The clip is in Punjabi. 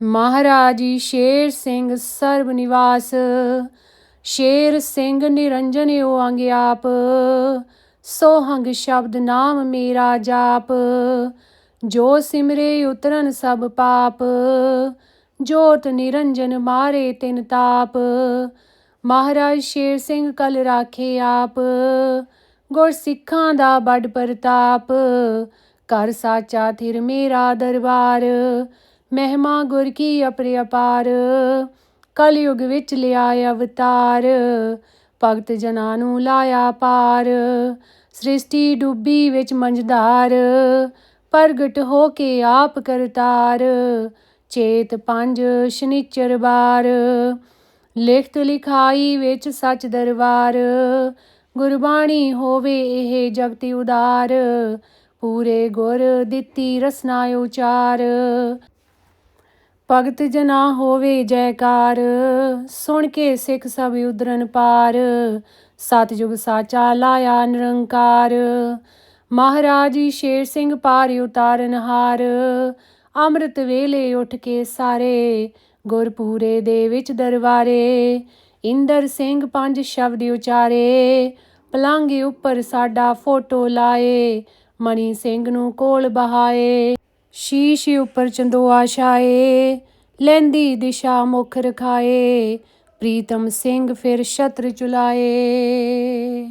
ਮਹਾਰਾਜੀ ਸ਼ੇਰ ਸਿੰਘ ਸਰਬ ਨਿਵਾਸ, ਸ਼ੇਰ ਸਿੰਘ ਨਿਰੰਜਨ ਅੰਗ ਆਪ ਸੋਹੰਗ ਸ਼ਬਦ ਨਾਮ ਮੇਰਾ ਜਾਪ, ਜੋ ਸਿਮਰੇ ਉਤਰਨ ਸਭ ਪਾਪ, ਜੋਤ ਨਿਰੰਜਨ ਮਾਰੇ ਤਿਨ ਤਾਪ। ਮਹਾਰਾਜ ਸ਼ੇਰ ਸਿੰਘ ਕਲ ਰਾਖੇ ਆਪ, ਗੁਰ ਸਿੱਖਾਂ ਦਾ ਬੜ ਪ੍ਰਤਾਪ, ਘਰ ਸਾਚਾ ਥਿਰ ਮੇਰਾ ਦਰਬਾਰ ਮਹਿਮਾ ਗੁਰ ਕੀ ਅਪਰਿ ਅਪਾਰ, ਕਲਯੁਗ ਵਿੱਚ ਲਿਆਇ ਅਵਤਾਰ, ਭਗਤ ਜਨਾਂ ਨੂੰ ਲਾਇਆ ਪਾਰ, ਸ੍ਰਿਸ਼ਟੀ ਡੁੱਬੀ ਵਿੱਚ ਮੰਝਦਾਰ ਪ੍ਰਗਟ ਹੋ ਕੇ ਆਪ ਕਰਤਾਰ, ਚੇਤ ਪੰਜ ਸ਼ਨੀਚਰ ਬਾਰ, ਲਿਖਤ ਲਿਖਾਈ ਵਿੱਚ ਸੱਚ ਦਰਬਾਰ, ਗੁਰਬਾਣੀ ਹੋਵੇ ਇਹ ਜਗਤੀ ਉਦਾਰ, ਪੂਰੇ ਗੁਰ ਦਿੱਤੀ ਰਸਨਾ ਉਚਾਰ। ਭਗਤ ਜਨਾ ਹੋਵੇ ਜੈਕਾਰ, ਸੁਣ ਕੇ ਸਿੱਖ ਸਭ ਉਦਰਨ ਪਾਰ ਸਤਿਜੁਗ ਸਾਚਾ ਲਾਇਆ ਨਿਰੰਕਾਰ। ਮਹਾਰਾਜ ਸ਼ੇਰ ਸਿੰਘ ਪਾਰ ਉਤਾਰਨ ਹਾਰ, ਅੰਮ੍ਰਿਤ ਵੇਲੇ ਉੱਠ ਕੇ ਸਾਰੇ, ਗੁਰਪੂਰੇ ਦੇ ਵਿੱਚ ਦਰਬਾਰੇ ਇੰਦਰ ਸਿੰਘ ਪੰਜ ਸ਼ਬਦ ਉਚਾਰੇ ਪਲਾਂਗੇ ਉੱਪਰ ਸਾਡਾ ਫੋਟੋ ਲਾਏ, ਮਣੀ ਸਿੰਘ ਨੂੰ ਕੋਲ ਬਹਾਏ। ਸ਼ੀਸ਼ ਉੱਪਰ ਚੰਦੋਆ ਛਾਏ ਲੈਂਦੀ ਦਿਸ਼ਾ ਮੁਖ ਰਖਾਏ ਪ੍ਰੀਤਮ ਸਿੰਘ ਫਿਰ ਛਤਰ ਚੁਲਾਏ।